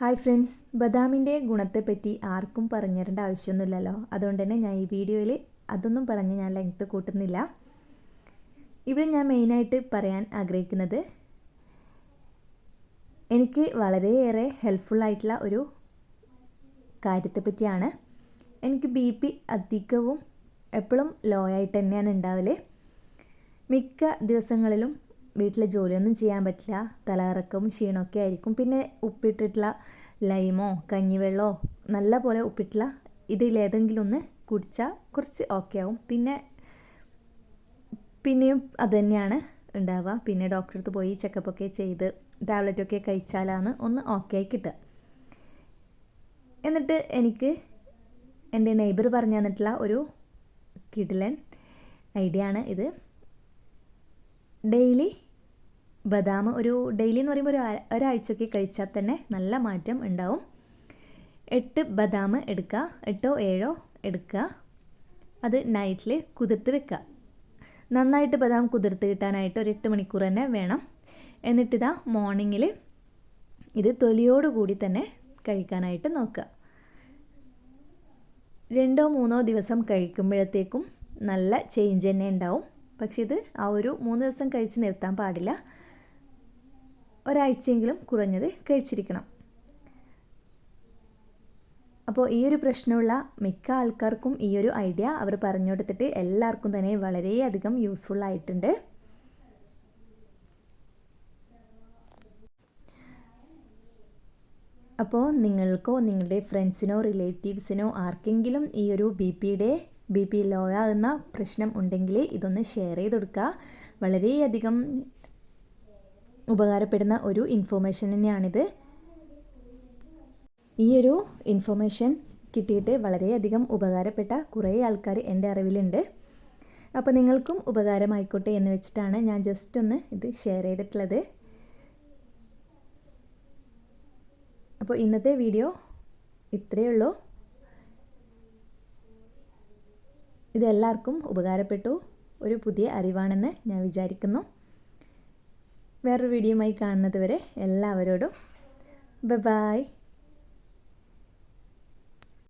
Hi friends ബദാമിന്റെ ഗുണത്തെപ്പറ്റി ആർക്കും പറഞ്ഞു തരേണ്ട ആവശ്യമൊന്നുമില്ലല്ലോ. അതുകൊണ്ട് തന്നെ ഞാൻ ഈ വീഡിയോയിൽ അതൊന്നും പറഞ്ഞ് ഞാൻ ലെങ്ത്ത് കൂട്ടുന്നില്ല. ഇവിടെ ഞാൻ മെയിനായിട്ട് പറയാൻ ആഗ്രഹിക്കുന്നത് എനിക്ക് വളരെയേറെ ഹെൽപ്ഫുള്ളായിട്ടുള്ള ഒരു കാര്യത്തെ പറ്റിയാണ് എനിക്ക് ബി പി അധികവും എപ്പോഴും ലോ ആയിട്ട് തന്നെയാണ് ഉണ്ടാവൽ. മിക്ക ദിവസങ്ങളിലും വീട്ടിലെ ജോലിയൊന്നും ചെയ്യാൻ പറ്റില്ല. തലകറക്കവും ക്ഷീണമൊക്കെ ആയിരിക്കും. പിന്നെ ഉപ്പിട്ടിട്ടുള്ള ലൈമോ കഞ്ഞിവെള്ളമോ നല്ല പോലെ ഉപ്പിട്ടുള്ള ഇതിലേതെങ്കിലും ഒന്ന് കുടിച്ചാൽ കുറച്ച് ഓക്കെ ആവും. പിന്നെ പിന്നെയും അത് തന്നെയാണ് ഉണ്ടാവുക. പിന്നെ ഡോക്ടറെ അടുത്ത് പോയി ചെക്കപ്പൊക്കെ ചെയ്ത് ടാബ്ലറ്റൊക്കെ കഴിച്ചാലാണ് ഒന്ന് ഓക്കെ ആയി കിട്ടുക. എന്നിട്ട് എനിക്ക് എന്റെ നെയ്ബർ പറഞ്ഞു തന്നിട്ടുള്ള ഒരു കിടിലൻ ഐഡിയ ആണ് ഇത്. ഡെയിലി ബദാം ഒരു ഡെയിലി എന്ന് പറയുമ്പോൾ ഒരു ഒരാഴ്ചയൊക്കെ കഴിച്ചാൽ തന്നെ നല്ല മാറ്റം ഉണ്ടാവും. എട്ട് ബദാം എടുക്കുക എട്ടോ ഏഴോ എടുക്കുക. അത് നൈറ്റിൽ കുതിർത്ത് വെക്കുക. നന്നായിട്ട് ബദാം കുതിർത്ത് കിട്ടാനായിട്ട് ഒരു എട്ട് മണിക്കൂർ തന്നെ വേണം. എന്നിട്ടിതാ മോർണിംഗിൽ ഇത് തൊലിയോടുകൂടി തന്നെ കഴിക്കാനായിട്ട് നോക്കുക. രണ്ടോ മൂന്നോ ദിവസം കഴിക്കുമ്പോഴത്തേക്കും നല്ല ചേഞ്ച് തന്നെ ഉണ്ടാവും. പക്ഷെ ഇത് ആ ഒരു മൂന്ന് ദിവസം കഴിച്ച് നിർത്താൻ പാടില്ല. ഒരാഴ്ചയെങ്കിലും കുറഞ്ഞത് കഴിച്ചിരിക്കണം. അപ്പോൾ ഈ ഒരു പ്രശ്നമുള്ള മിക്ക ആൾക്കാർക്കും ഈ ഒരു ഐഡിയ അവർ പറഞ്ഞു കൊടുത്തിട്ട് എല്ലാവർക്കും തന്നെ വളരെയധികം യൂസ്ഫുൾ ആയിട്ടുണ്ട്. അപ്പോൾ നിങ്ങൾക്കോ നിങ്ങളുടെ ഫ്രണ്ട്സിനോ റിലേറ്റീവ്സിനോ ആർക്കെങ്കിലും ഈ ഒരു ബി പിയുടെ ബി പി ലോ ആകുന്ന പ്രശ്നം ഉണ്ടെങ്കിൽ ഇതൊന്ന് ഷെയർ ചെയ്ത് കൊടുക്കുക വളരെയധികം ഉപകാരപ്പെടുന്ന ഒരു ഇൻഫോർമേഷൻ തന്നെയാണിത്. ഈ ഒരു ഇൻഫോർമേഷൻ കിട്ടിയിട്ട് വളരെയധികം ഉപകാരപ്പെട്ട കുറേ ആൾക്കാർ എന്റെ അറിവിലുണ്ട്. അപ്പോൾ നിങ്ങൾക്കും ഉപകാരമായിക്കോട്ടെ എന്ന് വെച്ചിട്ടാണ് ഞാൻ ജസ്റ്റ് ഒന്ന് ഇത് ഷെയർ ചെയ്തിട്ടുള്ളത്. അപ്പോൾ ഇന്നത്തെ വീഡിയോ ഇത്രയേ ഉള്ളൂ. ഇതെല്ലാവർക്കും ഉപകാരപ്പെട്ടു. ഒരു പുതിയ അറിവാണെന്ന് ഞാൻ വിചാരിക്കുന്നു. വേറൊരു വീഡിയോയുമായി കാണുന്നത് വരെ എല്ലാവരോടും ബ